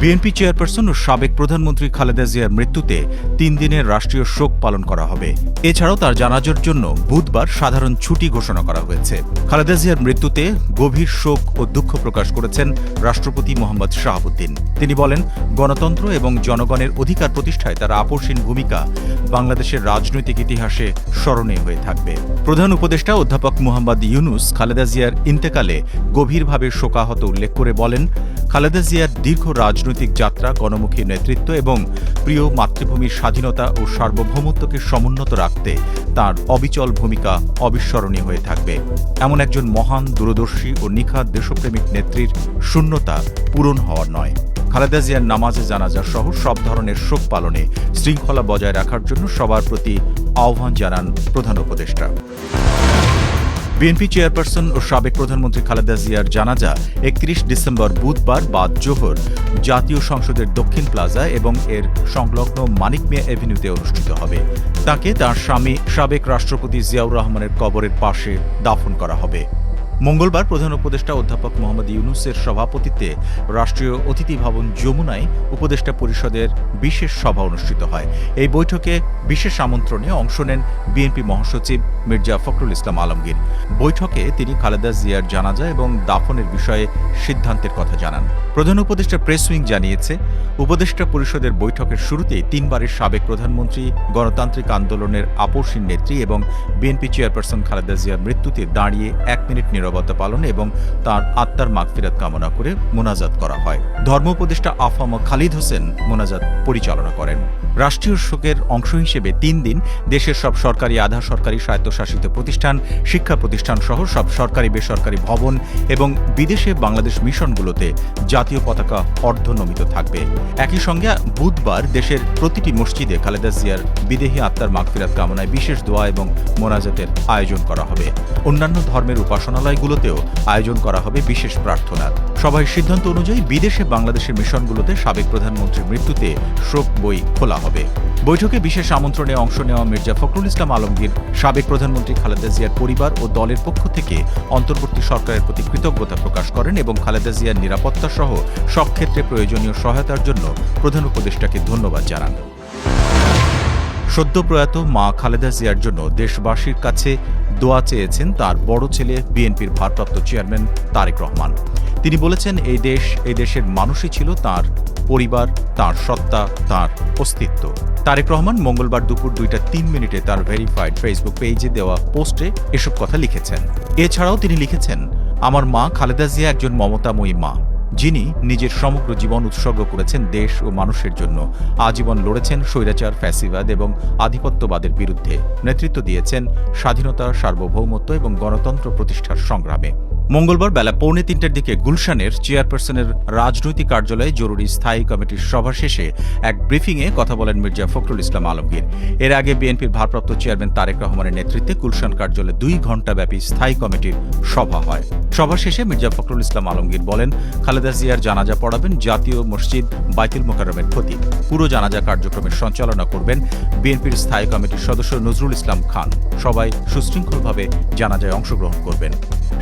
BNP chairperson ও সাবেক প্রধানমন্ত্রী খালেদা জিয়ার মৃত্যুতে তিন দিনের রাষ্ট্রীয় শোক পালন করা হবে। এছাড়াও তার জানাজার জন্য বুধবার সাধারণ ছুটি ঘোষণা করা হয়েছে। খালেদা জিয়ার মৃত্যুতে গভীর শোক ও দুঃখ প্রকাশ করেছেন রাষ্ট্রপতি মোহাম্মদ শাহাবুদ্দিন। তিনি বলেন, গণতন্ত্র এবং জনগণের অধিকার প্রতিষ্ঠায় তার আপসীন ভূমিকা বাংলাদেশের রাজনৈতিক ইতিহাসে স্মরণীয় হয়ে থাকবে। প্রধান উপদেষ্টা অধ্যাপক মোহাম্মদ ইউনুস খালেদা জিয়ার ইন্তেকালে গভীরভাবে শোকাহত উল্লেখ করে বলেন, খালেদা জিয়ার দীর্ঘ রাজনৈতিক যাত্রা, গণমুখী নেতৃত্ব এবং প্রিয় মাতৃভূমির স্বাধীনতা ও সার্বভৌমত্বকে সমুন্নত রাখতে তার অবিচল ভূমিকা অবিস্মরণীয় হয়ে থাকবে। এমন একজন মহান, দূরদর্শী ও নিখাত দেশপ্রেমিক নেত্রীর শূন্যতা পূরণ হওয়ার নয়। খালেদা জিয়ার নামাজে জানাজা সহ সব ধরনের শোক পালনে শৃঙ্খলা বজায় রাখার জন্য সবার প্রতি আহ্বান জানান প্রধান উপদেষ্টা। বিএনপি চেয়ারপারসন ও সাবেক প্রধানমন্ত্রী খালেদা জিয়ার জানাজা একত্রিশ ডিসেম্বর বুধবার বাদ জোহর জাতীয় সংসদের দক্ষিণ প্লাজা এবং এর সংলগ্ন মানিক মিয়া এভিনিউতে অনুষ্ঠিত হবে। তাকে তার স্বামী সাবেক রাষ্ট্রপতি জিয়াউর রহমানের কবরের পাশে দাফন করা হবে। মঙ্গলবার প্রধান উপদেষ্টা অধ্যাপক মোহাম্মদ ইউনুসের সভাপতিত্বে রাষ্ট্রীয় অতিথি ভবন যমুনায় উপদেষ্টা পরিষদের বিশেষ সভা অনুষ্ঠিত হয়। এই বৈঠকে বিশেষ আমন্ত্রণে অংশ নেন বিএনপি মহাসচিব মির্জা ফখরুল ইসলাম আলমগীর। বৈঠকে তিনি খালেদা জিয়ার জানাজা এবং দাফনের বিষয়ে সিদ্ধান্তের কথা জানান। প্রধান উপদেষ্টা প্রেস উইং জানিয়েছে, উপদেষ্টা পরিষদের বৈঠকের শুরুতেই তিনবারের সাবেক প্রধানমন্ত্রী, গণতান্ত্রিক আন্দোলনের আপসীন নেত্রী এবং বিএনপি চেয়ারপারসন খালেদা জিয়ার মৃত্যুতে দাঁড়িয়ে এক মিনিট নীরবতা পালন এবং তার আত্মার মাগফিরাত কামনা করে মোনাজাত করা হয়। ধর্ম উপদেষ্টা আফাম খালিদ হোসেন মোনাজাত পরিচালনা করেন। রাষ্ট্রীয় শোকের অংশ হিসেবে তিন দিন দেশের সব সরকারি, আধা সরকারি স্বায়ত্তশাসিত প্রতিষ্ঠান, শিক্ষা প্রতিষ্ঠান সহ সব সরকারি, বেসরকারি ভবন এবং বিদেশে বাংলাদেশ মিশনগুলোতে জাতীয় পতাকা অর্ধনমিত থাকবে। একই সঙ্গে বুধবার দেশের প্রতিটি মসজিদে খালেদা জিয়ার বিদেহী আত্মার মাগফিরাত কামনায় বিশেষ দোয়া এবং মোনাজাতের আয়োজন করা হবে। অন্যান্য ধর্মের উপাসনালয়গুলোতেও আয়োজন করা হবে বিশেষ প্রার্থনার সভায় সিদ্ধান্ত অনুযায়ী বিদেশে বাংলাদেশের মিশনগুলোতে সাবেক প্রধানমন্ত্রীর মৃত্যুতে শোক বই খোলা হবে। বৈঠকে বিশেষ আমন্ত্রণে অংশ নেওয়া মির্জা ফখরুল ইসলাম আলমগীর, সাবেক প্রধানমন্ত্রী খালেদা জিয়ার পরিবার ও দলের পক্ষ থেকে অন্তর্বর্তী সরকারের প্রতি কৃতজ্ঞতা প্রকাশ করেন এবং খালেদা জিয়ার নিরাপত্তা সহ সব ক্ষেত্রে প্রয়োজনীয় সহায়তার জন্য প্রধান উপদেষ্টাকে ধন্যবাদ জানান। সদ্য প্রয়াত মা খালেদা জিয়ার জন্য দেশবাসীর কাছে দোয়া চেয়েছেন তার বড় ছেলে বিএনপির ভারপ্রাপ্ত চেয়ারম্যান তারেক রহমান। তিনি বলেছেন, এই দেশ, এই দেশের মানুষই ছিল তার পরিবার, তার সত্তা, তার অস্তিত্ব। তারেক রহমান মঙ্গলবার দুপুর দুইটা তিন মিনিটে তার ভেরিফাইড ফেসবুক পেজে দেওয়া পোস্টে এসব কথা লিখেছেন। এছাড়াও তিনি লিখেছেন, আমার মা খালেদা জিয়া একজন মমতাময়ী মা। যিনি নিজের সমগ্র জীবন উৎসর্গ করেছেন দেশ ও মানুষের জন্য। আজীবন লড়েছেন স্বৈরাচার, ফ্যাসিবাদ এবং আধিপত্যবাদের বিরুদ্ধে। নেতৃত্ব দিয়েছেন স্বাধীনতা, সার্বভৌমত্ব এবং গণতন্ত্র প্রতিষ্ঠার সংগ্রামে। মঙ্গলবার বেলা পৌনে তিনটার দিকে গুলশানের চেয়ারপারসনের রাজনৈতিক কার্যালয়ে জরুরি স্থায়ী কমিটির সভা শেষে এক ব্রিফিংয়ে কথা বলেন মির্জা ফখরুল ইসলাম আলমগীর। এর আগে বিএনপির ভারপ্রাপ্ত চেয়ারম্যান তারেক রহমানের নেতৃত্বে গুলশান কার্যালয়ে দুই ঘণ্টাব্যাপী স্থায়ী কমিটির সভা হয়। সভা শেষে মির্জা ফখরুল ইসলাম আলমগীর বলেন, খালেদা জিয়ার জানাজা পড়াবেন, জাতীয় মসজিদ বাইতুল মোকাররমের খতিব। পুরো জানাজা কার্যক্রমের সঞ্চালনা করবেন বিএনপির স্থায়ী কমিটির সদস্য নজরুল ইসলাম খান। সবাই সুশৃঙ্খলভাবে জানাজায় অংশগ্রহণ করবেন।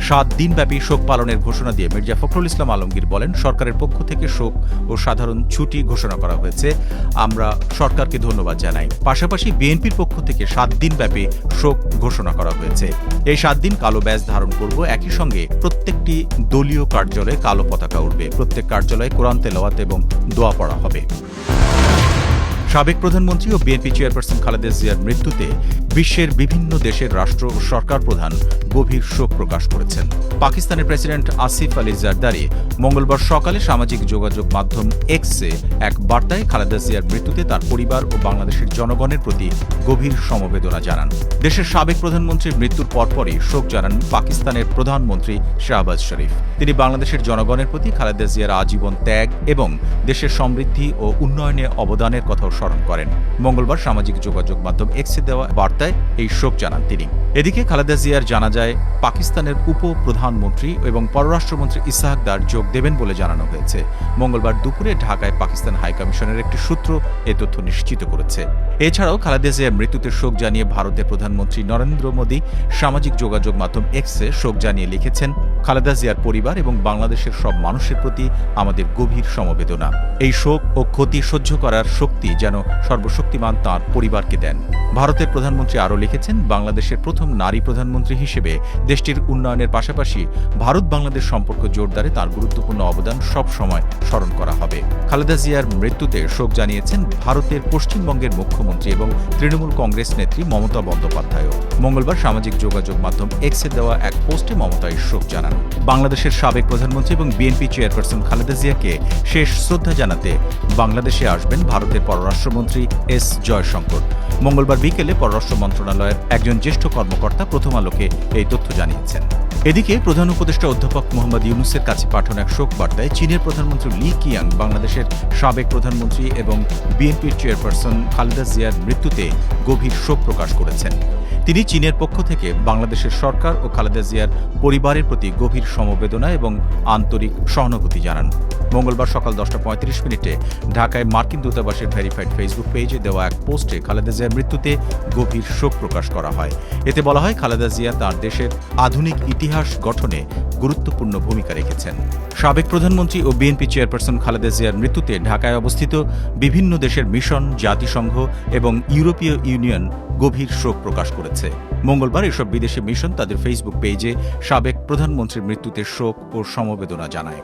সাত দিনব্যাপী শোক পালনের ঘোষণা দিয়ে মির্জা ফখরুল ইসলাম আলমগীর বলেন, সরকারের পক্ষ থেকে শোক ও সাধারণ ছুটি ঘোষণা করা হয়েছে। আমরা সরকারকে ধন্যবাদ জানাই। পাশাপাশি বিএনপির পক্ষ থেকে সাত দিনব্যাপী শোক ঘোষণা করা হয়েছে। এই সাত দিন কালো ব্যাজ ধারণ করব। একই সঙ্গে প্রত্যেকটি দলীয় কার্যালয়ে কালো পতাকা উঠবে প্রত্যেক কার্যালয়ে কোরআন তেলাওয়াত এবং দোয়া পড়া হবে। সাবেক প্রধানমন্ত্রী ও বিএনপি চেয়ারপারসন খালেদা জিয়ার মৃত্যুতে বিশ্বের বিভিন্ন দেশের রাষ্ট্র ও সরকার প্রধান গভীর শোক প্রকাশ করেছেন। পাকিস্তানের প্রেসিডেন্ট আসিফ আলী জারদারি মঙ্গলবার সকালে সামাজিক যোগাযোগ মাধ্যম এক্সে এক বার্তায় খালেদা জিয়ার মৃত্যুতে তার পরিবার ও বাংলাদেশের জনগণের প্রতি গভীর সমবেদনা জানান। দেশের সাবেক প্রধানমন্ত্রীর মৃত্যুর পরপরই শোক জানান পাকিস্তানের প্রধানমন্ত্রী শাহবাজ শরীফ। তিনি বাংলাদেশের জনগণের প্রতি খালেদা জিয়ার আজীবন ত্যাগ এবং দেশের সমৃদ্ধি ও উন্নয়নে অবদানের কথাও স্মরণ করেন। মঙ্গলবার সামাজিক যোগাযোগ মাধ্যম এক্সে দেওয়া বার্তায় এই শোক জানান তিনি। এদিকে খালেদা জিয়ার জানা যায়, পাকিস্তানের উপ প্রধানমন্ত্রী এবং পররাষ্ট্রমন্ত্রী ইসাহাক দার যোগ দেবেন বলে জানানো হয়েছে। মঙ্গলবার দুপুরে ঢাকায় পাকিস্তান হাইকমিশনের একটি সূত্র এ তথ্য নিশ্চিত করেছে। এছাড়াও খালেদা জিয়ার মৃত্যুতে শোক জানিয়ে ভারতের প্রধানমন্ত্রী নরেন্দ্র মোদী সামাজিক যোগাযোগ মাধ্যম এক্সে শোক জানিয়ে লিখেছেন, খালেদা জিয়ার পরিবার এবং বাংলাদেশের সব মানুষের প্রতি আমাদের গভীর সমবেদনা। এই শোক ও ক্ষতি সহ্য করার শক্তি যেন সর্বশক্তিমান তার পরিবারকে দেন। ভারতের প্রধানমন্ত্রী আরও লিখেছেন, বাংলাদেশের প্রথম নারী প্রধানমন্ত্রী হিসেবে দেশটির উন্নয়নের পাশাপাশি ভারত বাংলাদেশ সম্পর্ক জোরদারে তার গুরুত্বপূর্ণ অবদান সব সময় স্মরণ করা হবে। খালেদা জিয়ার মৃত্যুতে শোক জানিয়েছেন ভারতের পশ্চিমবঙ্গের মুখ্যমন্ত্রী এবং তৃণমূল কংগ্রেস নেত্রী মমতা বন্দ্যোপাধ্যায়ও। মঙ্গলবার সামাজিক যোগাযোগ মাধ্যম এক্সে দেওয়া এক পোস্টে মমতায় শোক জানান। বাংলাদেশের সাবেক প্রধানমন্ত্রী এবং বিএনপি চেয়ারপারসন খালেদা জিয়াকে শেষ শ্রদ্ধা জানাতে বাংলাদেশে আসবেন ভারতের পররাষ্ট্রমন্ত্রী এস জয়শঙ্কর। মঙ্গলবার বিকেলে পররাষ্ট্র মন্ত্রণালয়ের একজন জ্যেষ্ঠ কর্মকর্তা প্রথম আলোকে এই তথ্য জানিয়েছেন। এদিকে প্রধান উপদেষ্টা অধ্যাপক মোহাম্মদ ইউনুসের কাছে পাঠানো এক শোক বার্তায় চীনের প্রধানমন্ত্রী লি কিয়াং, বাংলাদেশের সাবেক প্রধানমন্ত্রী এবং বিএনপির চেয়ারপারসন খালেদা জিয়ার মৃত্যুতে গভীর শোক প্রকাশ করেছেন। তিনি চীনের পক্ষ থেকে বাংলাদেশের সরকার ও খালেদা জিয়ার পরিবারের প্রতি গভীর সমবেদনা এবং আন্তরিক সহানুভূতি জানান। মঙ্গলবার সকাল দশটা পঁয়ত্রিশ মিনিটে ঢাকায় মার্কিন দূতাবাসের ভেরিফাইড ফেসবুক পেজে দেওয়া এক পোস্টে খালেদা জিয়ার মৃত্যুতে গভীর শোক প্রকাশ করা হয়। এতে বলা হয়, খালেদা জিয়া তাঁর দেশের আধুনিক ইতিহাস গঠনে গুরুত্বপূর্ণ ভূমিকা রেখেছেন। সাবেক প্রধানমন্ত্রী ও বিএনপি চেয়ারপারসন খালেদা জিয়ার মৃত্যুতে ঢাকায় অবস্থিত বিভিন্ন দেশের মিশন, জাতিসংঘ এবং ইউরোপীয় ইউনিয়ন গভীর শোক প্রকাশ করেছে। মঙ্গলবার এসব বিদেশি মিশন তাদের ফেসবুক পেজে সাবেক প্রধানমন্ত্রীর মৃত্যুতে শোক ও সমবেদনা জানায়।